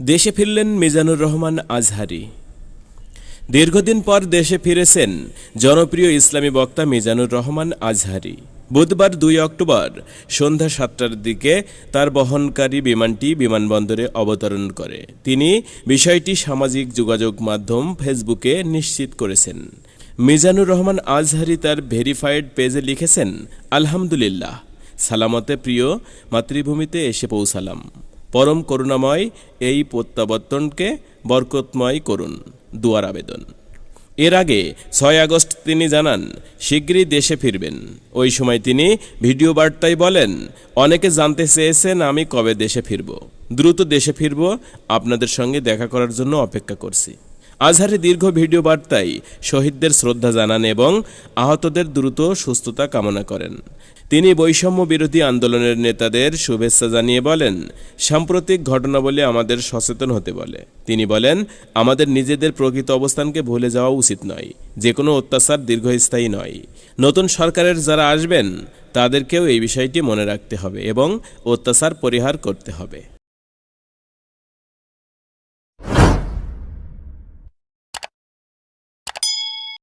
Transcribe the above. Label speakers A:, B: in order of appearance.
A: দেশে ফিরলেন মিজানুর রহমান আজহারি। দীর্ঘদিন পর দেশে ফিরেছেন জনপ্রিয় ইসলামী বক্তা মিজানুর রহমান আজহারি। বুধবার দুই অক্টোবর সন্ধ্যা সাতটার দিকে তার বহনকারী বিমানটি বিমানবন্দরে অবতরণ করে। তিনি বিষয়টি সামাজিক যোগাযোগ মাধ্যম ফেসবুকে নিশ্চিত করেছেন। মিজানুর রহমান আজহারি তার ভেরিফাইড পেজে লিখেছেন, আলহামদুলিল্লাহ, সালামতে প্রিয়, মাতৃভূমিতে এসে পৌঁছালাম। পরম করুণাময় এই প্রত্যাবর্তনকে বরকতময় করুন, দুয়ার আবেদন। এর আগে ছয় আগস্ট তিনি জানান শীঘ্রই দেশে ফিরবেন। ওই সময় তিনি ভিডিও বার্তায় বলেন, অনেকে জানতে চেয়েছেন আমি কবে দেশে ফিরব। দ্রুত দেশে ফিরব। আপনাদের সঙ্গে দেখা করার জন্য অপেক্ষা করছি। আজহারি দীর্ঘ ভিডিও বার্তায় শহীদদের শ্রদ্ধা জানান এবং আহতদের দ্রুত সুস্থতা কামনা করেন। তিনি বৈষম্য বিরোধী আন্দোলনের নেতাদের শুভেচ্ছা জানিয়ে বলেন, সাম্প্রতিক ঘটনাবলী আমাদের সচেতন হতে বলে। তিনি বলেন, আমাদের নিজেদের প্রকৃত অবস্থানকে ভুলে যাওয়া উচিত নয় যে কোনো অত্যাচার দীর্ঘস্থায়ী নয়। নতুন সরকারের যারা আসবেন, তাদেরকেও এই বিষয়টি মনে রাখতে হবে এবং অত্যাচার পরিহার করতে হবে।